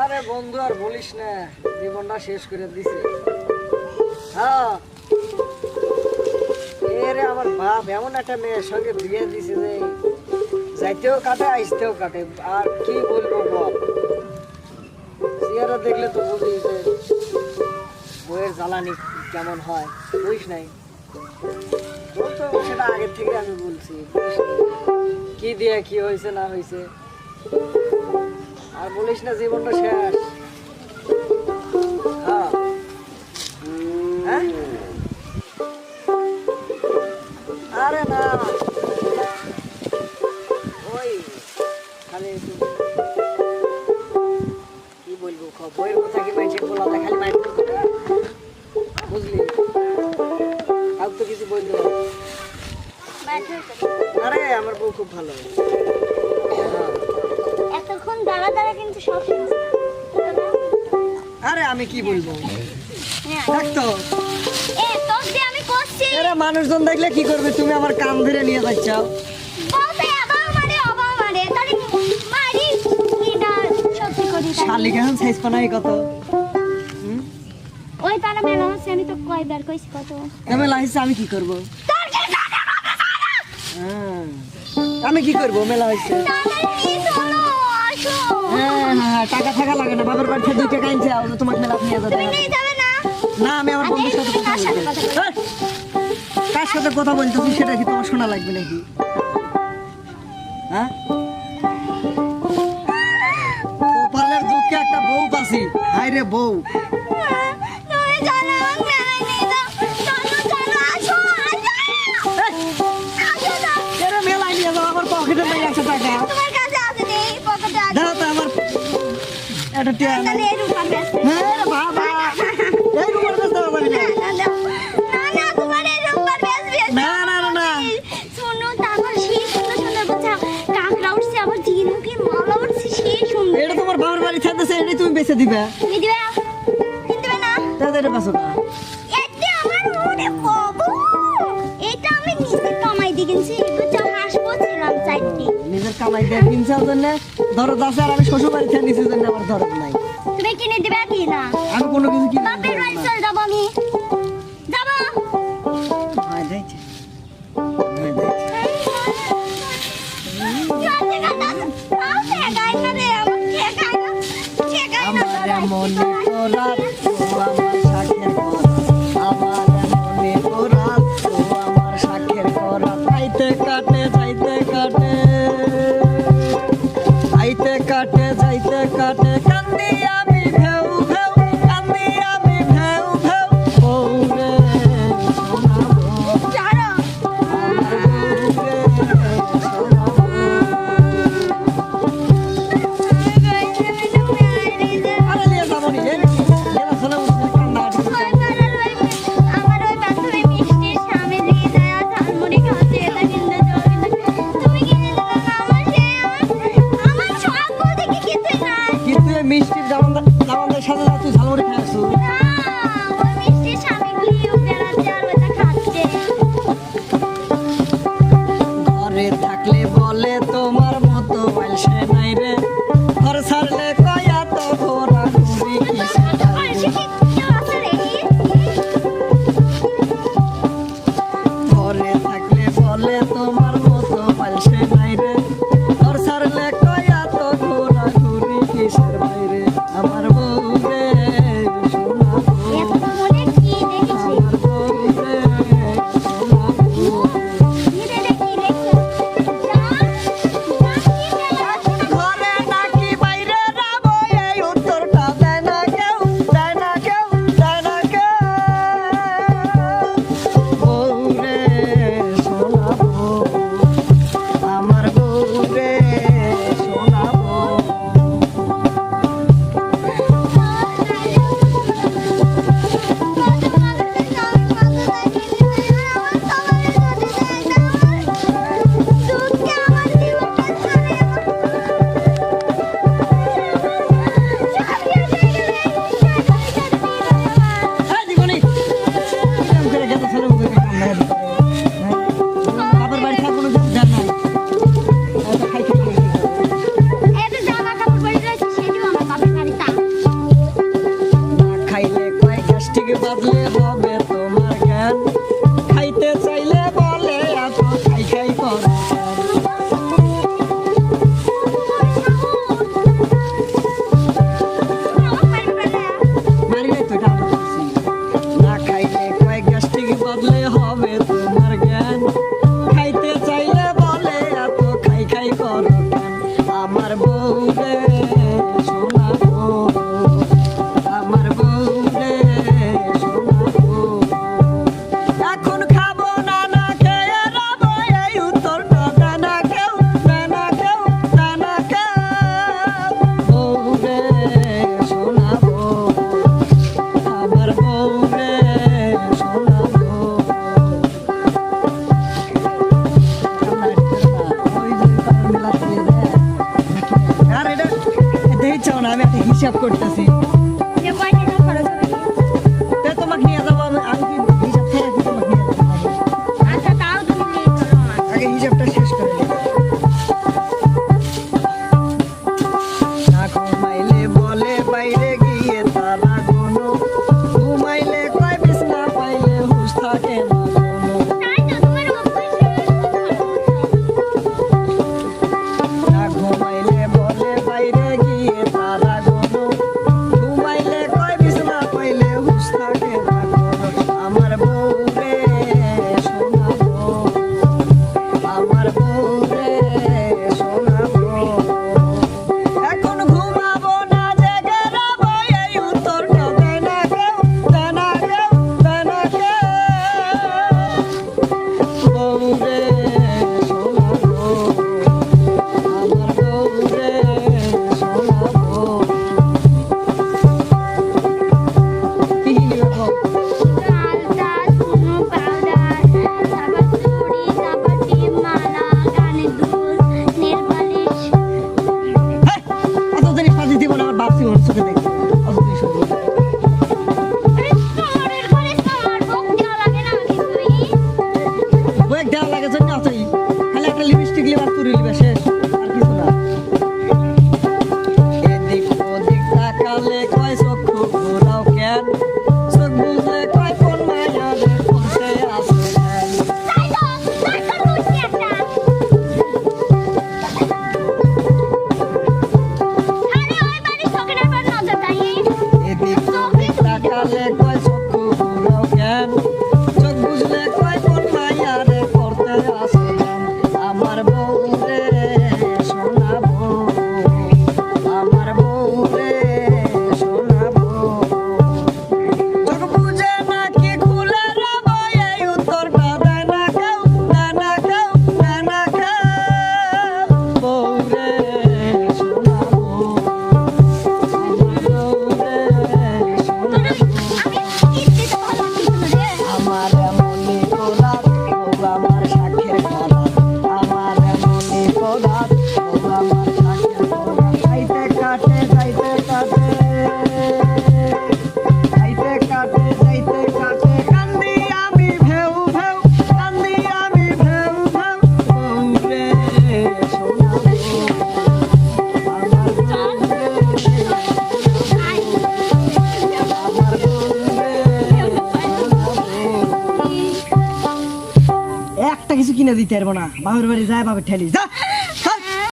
আরে বন্ধু, আর বলিস না, জীবনটা শেষ করে দিছে। হ্যাঁ। এরে আমার বাপ, এমন একটা মেয়ের সঙ্গে বিয়ে দিছে যে, যাইতেও কাটে, আসতেও কাটে। আর কি বলব বল? চেহারা দেখলে তো বুঝি যে বইয়ের জ্বালানি কেমন হয়, বুঝিস নাই? তো সেটা আগের থেকে আমি বলছি কি দিয়ে, কি হয়েছে, না হয়েছে? আর বলিস না, জীবনটা শেষ। হ্যাঁ। হ্যাঁ? আরে না। ওই কি বলব বুঝলি? তো কিছু আরে, আমার বউ খুব ভালো। কিন্তু সব আরে আমি কি বলব? হ্যাঁ। দেখতো এরা মানুষজন দেখলে কি করবে? তুমি আমার কান ধরে নিয়ে যাচ্ছ। বলতে আবার মারে, আবার মারে। তাহলে মারি? কি না? সত্যি করি তাই। শালিক এখন সাইজ পানাই কত? ওই তারা মেলা হচ্ছে, আমি তো কয়বার কইছি কত। এমন লাগিছে আমি কি করব? হ্যাঁ। আমি কি করব? মেলা হয়েছে। হ্যাঁ হ্যাঁ টাকা থাকা লাগে না। বাবার বাড়ি থেকে দুই টাকা আনছে আও মেলা নিয়ে যাবে। না? আমি আমার বন্ধুর সাথে কার সাথে কথা বলতেছি সেটা কি তোমার শোনা লাগবে নাকি? হ্যাঁ? কপালের দুঃখে একটা বউ পাছি হাই রে বউ। মেলায় নিয়ে যাও। আমার পকেটে লেগে আছে টাকা। টিয়া। হ্যাঁ বাবা এই রুমাল বেচতে না তোমার। এটা বাবার বাড়ি থাকতেছে এটাই তুমি বেঁচে দিবে দিবে? না? তাদের না কামাই দিয়ে কিনছে জন্য ধরো আছে আর আমি শ্বশুর বাড়ি থেকে নিচে জন্য আমার ধরত নাই তুমি কিনে দিবে কি না? আমি কোনো কিছু কিনে বাপের বাড়ি চলে যাব আমি। যাব। হয় দেখছি আমার তোরা। মনে করা আমার সাক্ষের আমার ঘর love, you. হিসাব করতেছি। তোমাকে নিয়ে যাব আমি হিসাব আচ্ছা হিসাবটা দিতে পারব না বাবার বাড়ি যায় বাবা ঠেলি যা।